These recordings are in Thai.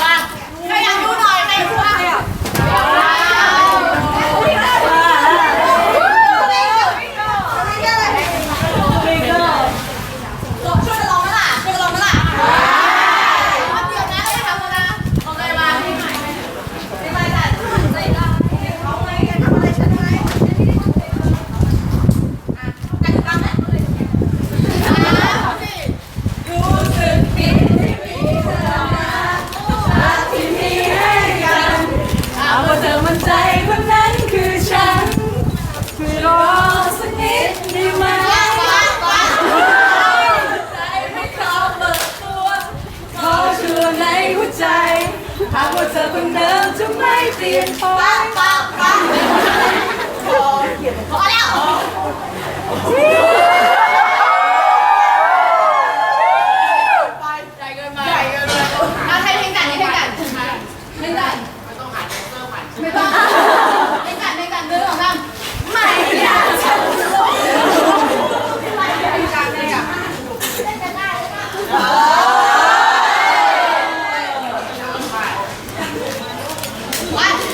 มาใครอยากดูหน่อยในช่วง หากว่าเธอคนเดิมจะไม่เปลี่ยนไปป้าป้าป้าพอแล้ว 哎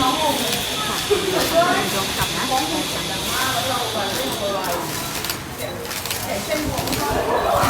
น้องงงค่ะยกกลับนะแต่ว่าเราแบบไม่ไหวแต่เส้นผมก็